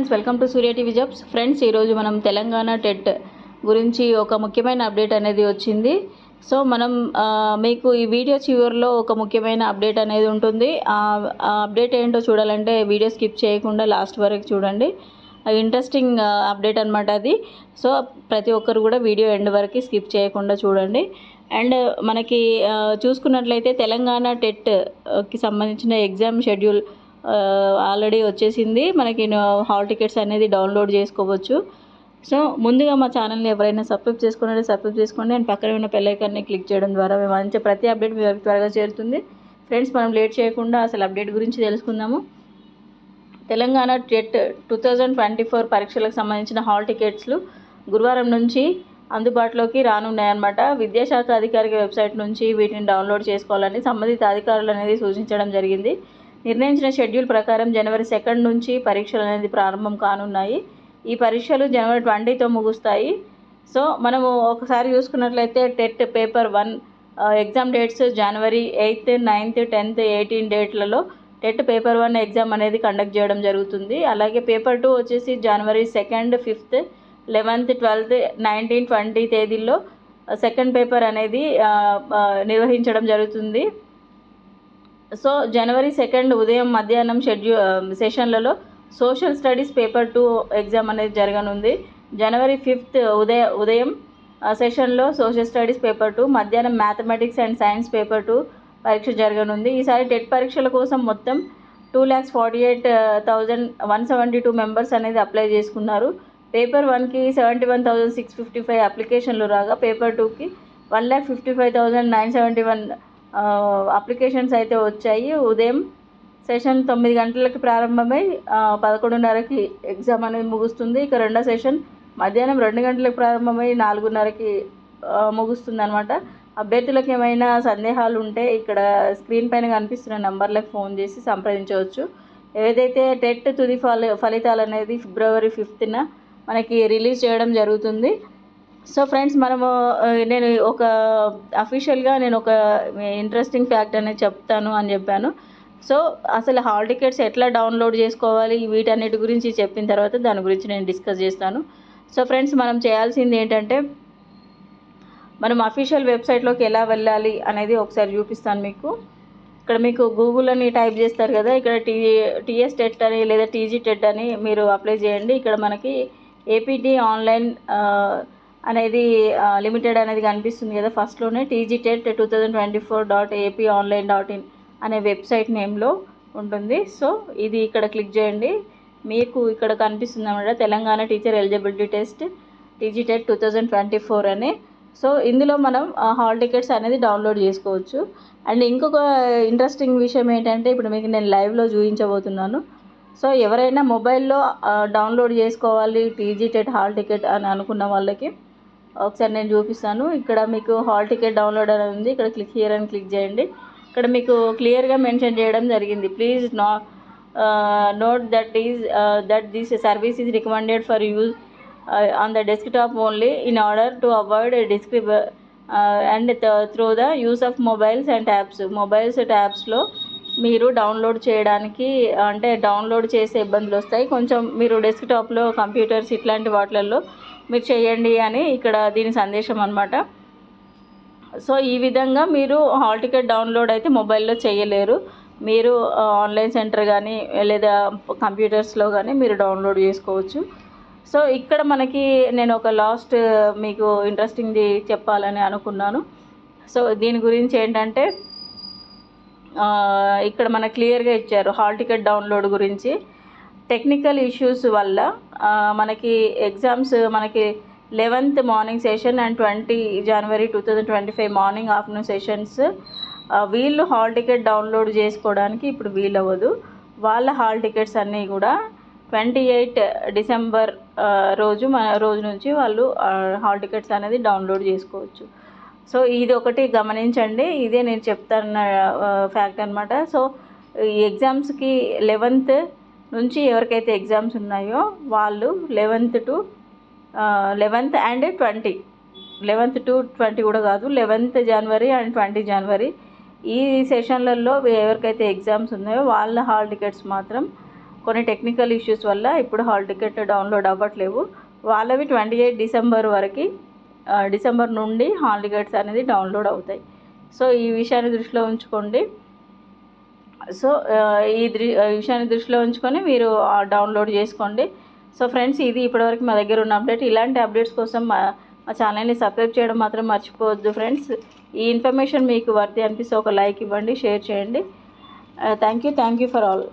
Friends welcome to Surya TV jobs. Friends ఈరోజు మనం Telangana TET గురించి ఒక ముఖ్యమైన అప్డేట్ అనేది వచ్చింది. సో మనం మీకు ఈ వీడియో చివరిలో ఒక ముఖ్యమైన అప్డేట్ అనేది ఉంటుంది. ఆ అప్డేట్ ఏంటో చూడాలంటే వీడియో స్కిప్ చేయకుండా లాస్ట్ వరకు చూడండి. ఇంట్రెస్టింగ్ అప్డేట్ అనమాట అది. సో ప్రతి ఒక్కరు కూడా వీడియో ఎండ్ వరకు స్కిప్ చేయకుండా చూడండి. అండ్ మనకి చూసుకున్నట్లయితే తెలంగాణ టెట్కి సంబంధించిన ఎగ్జామ్ షెడ్యూల్ ఆల్రెడీ వచ్చేసింది. మనకి హాల్ టికెట్స్ అనేది డౌన్లోడ్ చేసుకోవచ్చు. సో ముందుగా మా ఛానల్ని ఎవరైనా సబ్స్క్రైబ్ చేసుకున్నట్టు సబ్స్క్రైబ్ చేసుకోండి. అండ్ పక్కన ఉన్న పెళ్ళైకాన్ని క్లిక్ చేయడం ద్వారా మేము అందించే ప్రతి అప్డేట్ మీ వరకు త్వరగా చేరుతుంది. ఫ్రెండ్స్ మనం లేట్ చేయకుండా అసలు అప్డేట్ గురించి తెలుసుకుందాము. Telangana TET two thousand twenty four పరీక్షలకు సంబంధించిన హాల్ టికెట్స్లు గురువారం నుంచి అందుబాటులోకి రానున్నాయన్నమాట. విద్యాశాఖ అధికారిక వెబ్సైట్ నుంచి వీటిని డౌన్లోడ్ చేసుకోవాలని సంబంధిత అధికారులు అనేది సూచించడం జరిగింది. నిర్ణయించిన షెడ్యూల్ ప్రకారం జనవరి సెకండ్ నుంచి పరీక్షలు అనేది ప్రారంభం కానున్నాయి. ఈ పరీక్షలు జనవరి ట్వంటీతో ముగుస్తాయి. సో మనము ఒకసారి చూసుకున్నట్లయితే TET paper one exam dates January eighth ninth tenth eighteen డేట్లలో TET paper one exam అనేది కండక్ట్ చేయడం జరుగుతుంది. అలాగే పేపర్ టూ వచ్చేసి January second fifth eleventh twelfth nineteen twenty తేదీల్లో సెకండ్ పేపర్ అనేది నిర్వహించడం జరుగుతుంది. సో జనవరి సెకండ్ ఉదయం మధ్యాహ్నం షెడ్యూ సెషన్లలో social studies paper two exam అనేది జరగనుంది. జనవరి ఫిఫ్త్ ఉదయ ఉదయం సెషన్లో సోషల్ స్టడీస్ పేపర్ టూ మధ్యాహ్నం mathematics and science paper two పరీక్ష జరగనుంది. ఈసారి టెట్ పరీక్షల కోసం మొత్తం two lakhs forty eight thousand one seventy two members అనేది అప్లై చేసుకున్నారు. పేపర్ వన్కి seventy one thousand six fifty five అప్లికేషన్లు రాగా పేపర్ టూకి one lakh fifty five thousand nine seventy one applications అయితే వచ్చాయి. ఉదయం సెషన్ తొమ్మిది గంటలకి ప్రారంభమై పదకొండున్నరకి ఎగ్జామ్ అనేది ముగుస్తుంది. ఇక రెండో సెషన్ మధ్యాహ్నం రెండు గంటలకు ప్రారంభమై నాలుగున్నరకి ముగుస్తుంది అనమాట అభ్యర్థులకు ఏమైనా సందేహాలు ఉంటే ఇక్కడ స్క్రీన్ పైన కనిపిస్తున్న నంబర్లకు ఫోన్ చేసి సంప్రదించవచ్చు. ఏదైతే టెట్ తుది ఫలి ఫలితాలు అనేది ఫిబ్రవరి ఫిఫ్త్న మనకి రిలీజ్ చేయడం జరుగుతుంది. సో ఫ్రెండ్స్ మనము నేను ఒక అఫీషియల్గా నేను ఒక ఇంట్రెస్టింగ్ ఫ్యాక్ట్ అనేది చెప్తాను అని చెప్పాను. సో అసలు హాల్ టికెట్స్ ఎట్లా డౌన్లోడ్ చేసుకోవాలి? వీటన్నిటి గురించి చెప్పిన తర్వాత దాని గురించి నేను డిస్కస్ చేస్తాను. సో ఫ్రెండ్స్ మనం చేయాల్సింది ఏంటంటే మనం అఫీషియల్ వెబ్సైట్లోకి ఎలా వెళ్ళాలి అనేది ఒకసారి చూపిస్తాను మీకు. ఇక్కడ మీకు గూగుల్ అని టైప్ చేస్తారు కదా ఇక్కడ టీ టీఎస్ టెట్ అని లేదా టీజీ టెట్ అని మీరు అప్లై చేయండి. ఇక్కడ మనకి ఏపీటీ ఆన్లైన్ అనేది లిమిటెడ్ అనేది కనిపిస్తుంది కదా ఫస్ట్లోనే TG TET two thousand twenty four dot AP online dot in అనే వెబ్సైట్ నేమ్లో ఉంటుంది. సో ఇది ఇక్కడ క్లిక్ చేయండి. మీకు ఇక్కడ కనిపిస్తుంది అన్నమాట Telangana teacher eligibility test TG TET two thousand twenty four అని. సో ఇందులో మనం హాల్ టికెట్స్ అనేది డౌన్లోడ్ చేసుకోవచ్చు. అండ్ ఇంకొక ఇంట్రెస్టింగ్ విషయం ఏంటంటే ఇప్పుడు మీకు నేను లైవ్లో చూపించబోతున్నాను. సో ఎవరైనా మొబైల్లో డౌన్లోడ్ చేసుకోవాలి టీజీ టెట్ హాల్ టికెట్ అని అనుకున్న వాళ్ళకి ఒకసారి నేను చూపిస్తాను. ఇక్కడ మీకు హాల్ టికెట్ డౌన్లోడ్ అని ఉంది. ఇక్కడ క్లిక్ హియర్ అని క్లిక్ చేయండి. ఇక్కడ మీకు క్లియర్గా మెన్షన్ చేయడం జరిగింది. ప్లీజ్ నా note that is that this service is recommended for use on the desktop only in order to avoid describe and through the use of mobiles and tabs mobiles ట్యాబ్స్లో మీరు download చేయడానికి అంటే download చేసే ఇబ్బందులు వస్తాయి. కొంచెం మీరు డెస్క్టాప్లో computers ఇట్లాంటి వాటిలలో మీరు చేయండి అని ఇక్కడ దీని సందేశం అనమాట సో ఈ విధంగా మీరు హాల్ టికెట్ డౌన్లోడ్ అయితే మొబైల్లో చేయలేరు. మీరు ఆన్లైన్ సెంటర్ కానీ లేదా కంప్యూటర్స్లో కానీ మీరు డౌన్లోడ్ చేసుకోవచ్చు. సో ఇక్కడ మనకి నేను ఒక లాస్ట్ మీకు ఇంట్రెస్టింగ్ది చెప్పాలని అనుకున్నాను. సో దీని గురించి ఏంటంటే ఇక్కడ మన క్లియర్గా ఇచ్చారు హాల్ టికెట్ డౌన్లోడ్ గురించి. టెక్నికల్ ఇష్యూస్ వల్ల మనకి ఎగ్జామ్స్ మనకి eleventh morning session and twenty January two thousand twenty five morning afternoon sessions. వీళ్ళు హాల్ టికెట్ డౌన్లోడ్ చేసుకోవడానికి ఇప్పుడు వీలవ్వదు. వాళ్ళ హాల్ టికెట్స్ అన్నీ కూడా ట్వంటీ ఎయిట్ డిసెంబర్ రోజు మన రోజు నుంచి వాళ్ళు హాల్ టికెట్స్ అనేది డౌన్లోడ్ చేసుకోవచ్చు. సో ఇది ఒకటి గమనించండి. ఇదే నేను చెప్తాన్న ఫ్యాక్ట్ అనమాట సో ఈ ఎగ్జామ్స్కి లెవెన్త్ నుంచి ఎవరికైతే ఎగ్జామ్స్ ఉన్నాయో వాళ్ళు eleventh to eleventh and twenty eleventh to twenty కూడా కాదు eleventh January and twenty January ఈ సెషన్లలో ఎవరికైతే ఎగ్జామ్స్ ఉన్నాయో వాళ్ళ హాల్ టికెట్స్ మాత్రం కొన్ని టెక్నికల్ ఇష్యూస్ వల్ల ఇప్పుడు హాల్ టికెట్ డౌన్లోడ్ అవ్వట్లేవు. వాళ్ళవి ట్వంటీ ఎయిట్ డిసెంబర్ వరకు డిసెంబర్ నుండి హాల్ టికెట్స్ అనేది డౌన్లోడ్ అవుతాయి. సో ఈ విషయాన్ని దృష్టిలో ఉంచుకోండి. సో ఈ దృ విషయాన్ని దృష్టిలో ఉంచుకొని మీరు డౌన్లోడ్ చేసుకోండి. సో ఫ్రెండ్స్ ఇది ఇప్పటివరకు మా దగ్గర ఉన్న అప్డేట్. ఇలాంటి అప్డేట్స్ కోసం మా మా ఛానల్ని సబ్స్క్రైబ్ చేయడం మాత్రం మర్చిపోవద్దు ఫ్రెండ్స్. ఈ ఇన్ఫర్మేషన్ మీకు వర్తి అనిపిస్తే ఒక లైక్ ఇవ్వండి షేర్ చేయండి. Thank you thank you for all.